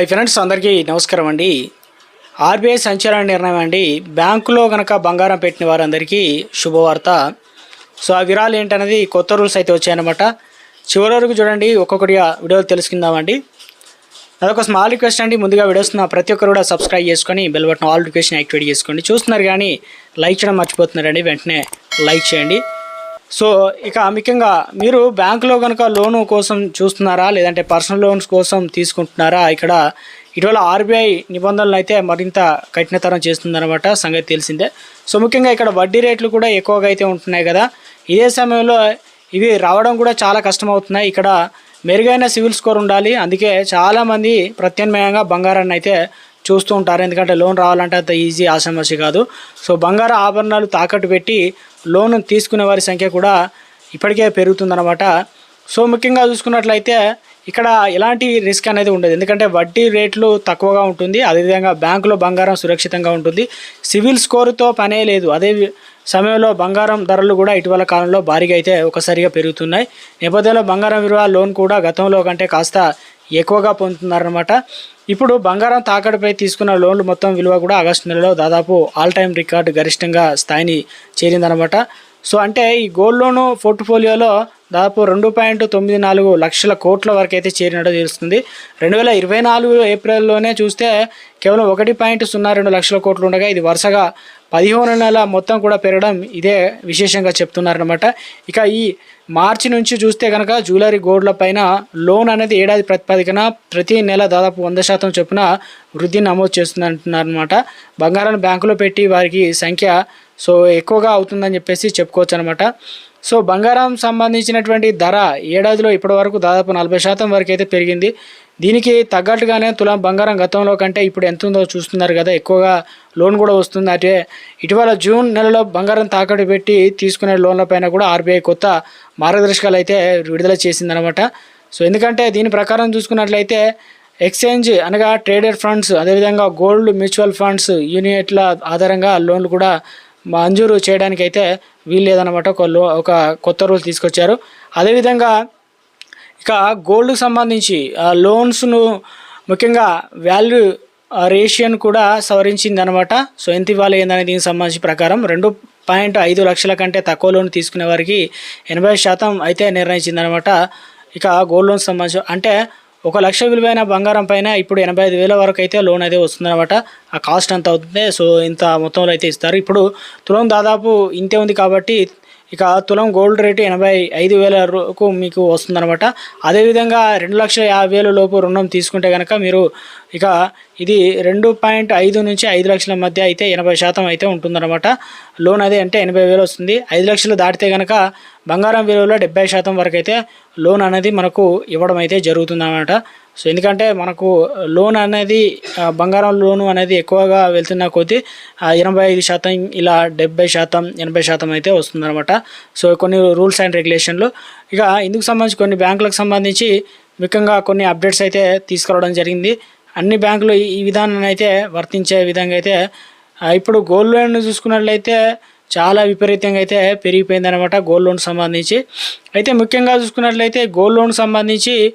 Hi friends అందరికీ నమస్కారం అండి. ఆర్బీఐ సంచలన నిర్ణయం అండి. బ్యాంకులో కనుక బంగారం పెట్టిన వారందరికీ శుభవార్త. సో ఆ విరాలు ఏంటనేది కొత్త రూల్స్ అయితే వచ్చాయన్నమాట. చివరి వరకు చూడండి ఒక్కొక్కటిగా వీడియోలు తెలుసుకుందామండి. అదొక స్మాల్ రిక్వెస్ట్ అండి. ముందుగా వీడియోస్ ప్రతి ఒక్కరు కూడా సబ్స్క్రైబ్ చేసుకొని bell button all notification activate చేసుకోండి. చూస్తున్నారు కానీ లైక్ చేయడం మర్చిపోతున్నారండి. వెంటనే లైక్ చేయండి. సో ఇక ముఖ్యంగా మీరు బ్యాంకులో కనుక లోను కోసం చూస్తున్నారా? లేదంటే పర్సనల్ లోన్స్ కోసం తీసుకుంటున్నారా? ఇక్కడ ఇటీవల ఆర్బీఐ నిబంధనలు అయితే మరింత కఠినతరం చేస్తుందన్నమాట సంగతి తెలిసిందే. సో ముఖ్యంగా ఇక్కడ వడ్డీ రేట్లు కూడా ఎక్కువగా అయితే ఉంటున్నాయి కదా. ఇదే సమయంలో ఇవి రావడం కూడా చాలా కష్టమవుతున్నాయి. ఇక్కడ మెరుగైన సివిల్ స్కోర్ ఉండాలి. అందుకే చాలామంది ప్రత్యామ్నాయంగా బంగారాన్ని అయితే చూస్తూ ఉంటారు. ఎందుకంటే లోన్ రావాలంటే అంత ఈజీ ఆసమస్య కాదు. సో బంగారు ఆభరణాలు తాకట్టు పెట్టి లోన్ తీసుకునే వారి సంఖ్య కూడా ఇప్పటికే పెరుగుతుందన్నమాట. సో ముఖ్యంగా చూసుకున్నట్లయితే ఇక్కడ ఎలాంటి రిస్క్ అనేది ఉండదు. ఎందుకంటే వడ్డీ రేట్లు తక్కువగా ఉంటుంది. అదేవిధంగా బ్యాంకులో బంగారం సురక్షితంగా ఉంటుంది. సివిల్ స్కోరుతో పనే లేదు. అదే వి- సమయంలో బంగారం ధరలు కూడా ఇటీవల కాలంలో భారీగా అయితే ఒకసారిగా పెరుగుతున్నాయి. నేపథ్యంలో బంగారం విలువ లోన్ కూడా గతంలో కంటే కాస్త ఎక్కువగా పొందుతున్నారనమాట ఇప్పుడు బంగారం తాకట్టుపై తీసుకున్న లోన్లు మొత్తం విలువ కూడా ఆగస్టు నెలలో దాదాపు ఆల్ టైమ్ రికార్డు గరిష్టంగా స్థాయిని చేరిందనమాట సో అంటే ఈ గోల్డ్ లోను పోర్ట్ఫోలియోలో దాదాపు రెండు పాయింట్ తొమ్మిది నాలుగు లక్షల కోట్ల వరకు అయితే చేరినట్టు తెలుస్తుంది. రెండు వేల ఇరవై నాలుగు ఏప్రిల్లోనే చూస్తే కేవలం ఒకటి పాయింట్ సున్నా రెండు లక్షల కోట్లు ఉండగా ఇది వరుసగా పదిహేను నెలల మొత్తం కూడా పెరగడం ఇదే విశేషంగా చెప్తున్నారనమాట ఇక ఈ మార్చి నుంచి చూస్తే కనుక జ్యువెలరీ గోల్డ్ల పైన లోన్ అనేది ఏడాది ప్రతిపాదికన ప్రతి నెల దాదాపు వంద శాతం చొప్పున వృద్ధి నమోదు చేస్తుందంటున్నారనమాట బంగారాన్ని బ్యాంకులో పెట్టి వారికి సంఖ్య సో ఎక్కువగా అవుతుందని చెప్పేసి చెప్పుకోవచ్చు అనమాట సో బంగారం సంబంధించినటువంటి ధర ఏడాదిలో ఇప్పటివరకు దాదాపు నలభై శాతం వరకు అయితే పెరిగింది. దీనికి తగ్గట్టుగానే తులం బంగారం గతంలో కంటే ఇప్పుడు ఎంత ఉందో చూస్తున్నారు కదా. ఎక్కువగా లోన్ కూడా వస్తుంది. అంటే ఇటీవల జూన్ నెలలో బంగారం తాకట్టు పెట్టి తీసుకునే లోన్ల పైన కూడా ఆర్బీఐ కొత్త మార్గదర్శకాలు అయితే విడుదల చేసిందనమాట సో ఎందుకంటే దీని ప్రకారం చూసుకున్నట్లయితే ఎక్స్చేంజ్ అనగా ట్రేడెడ్ ఫండ్స్ అదేవిధంగా గోల్డ్ మ్యూచువల్ ఫండ్స్ యూనిట్ల ఆధారంగా లోన్లు కూడా మంజూరు చేయడానికి అయితే వీల్లేదన్నమాట. ఒక లో ఒక కొత్త రూల్ తీసుకొచ్చారు. అదేవిధంగా ఇక గోల్డ్కి సంబంధించి ఆ లోన్స్ను ముఖ్యంగా వాల్యూ రేషియోను కూడా సవరించింది అనమాట సో ఎంత ఇవ్వాలి ఏందనే దీనికి సంబంధించి ప్రకారం రెండు పాయింట్ ఐదు లక్షల కంటే తక్కువ లోన్ తీసుకునే వారికి ఎనభై శాతం అయితే నిర్ణయించింది అనమాట ఇక గోల్డ్ లోన్ సంబంధించి అంటే ఒక లక్ష విలువైన బంగారం పైన ఇప్పుడు ఎనభై ఐదు వేల వరకు అయితే లోన్ అయితే వస్తుందన్నమాట. ఆ కాస్ట్ ఎంత అవుతుంది? సో ఇంత మొత్తంలో అయితే ఇస్తారు. ఇప్పుడు తులం దాదాపు ఇంతే ఉంది కాబట్టి ఇక తులం గోల్డ్ రేటు ఎనభై ఐదు వేలకు మీకు మీకు వస్తుందన్నమాట. అదేవిధంగా రెండు లక్షల యాభై వేల లోపు రుణం తీసుకుంటే కనుక మీరు ఇక ఇది రెండు పాయింట్ ఐదు నుంచి ఐదు లక్షల మధ్య అయితే ఎనభై శాతం అయితే ఉంటుందన్నమాట. లోన్ అదే అంటే ఎనభై వేలు వస్తుంది. ఐదు లక్షలు దాటితే కనుక బంగారం విలువలో డెబ్బై శాతం వరకు అయితే లోన్ అనేది మనకు ఇవ్వడం అయితే జరుగుతుందన్నమాట. సో ఎందుకంటే మనకు లోన్ అనేది బంగారం లోను అనేది ఎక్కువగా వెళ్తున్న కొద్దీ ఎనభై ఐదు శాతం ఇలా డెబ్బై శాతం ఎనభై శాతం అయితే వస్తుందన్నమాట. సో కొన్ని రూల్స్ అండ్ రెగ్యులేషన్లు. ఇక ఇందుకు సంబంధించి కొన్ని బ్యాంకులకు సంబంధించి ముఖ్యంగా కొన్ని అప్డేట్స్ అయితే తీసుకురావడం జరిగింది. అన్ని బ్యాంకులు ఈ- విధానాన్ని అయితే వర్తించే విధంగా అయితే ఇప్పుడు గోల్డ్ లోన్ చూసుకున్నట్లయితే చాలా విపరీతంగా అయితే పెరిగిపోయింది అనమాట గోల్డ్ లోన్ సంబంధించి. అయితే ముఖ్యంగా చూసుకున్నట్లయితే గోల్డ్ లోన్ సంబంధించి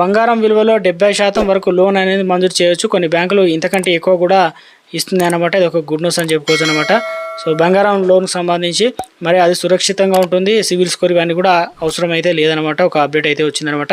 బంగారం విలువలో డెబ్బై శాతం వరకు లోన్ అనేది మంజూరు చేయొచ్చు. కొన్ని బ్యాంకులు ఇంతకంటే ఎక్కువ కూడా ఇస్తుంది అనమాట ఇది ఒక గుడ్ న్యూస్ అని చెప్పుకోవచ్చు అనమాట సో బంగారం లోన్కి సంబంధించి మరి అది సురక్షితంగా ఉంటుంది. సివిల్ స్కోర్ ఇవన్నీ కూడా అవసరం అయితే లేదనమాట ఒక అప్డేట్ అయితే వచ్చిందనమాట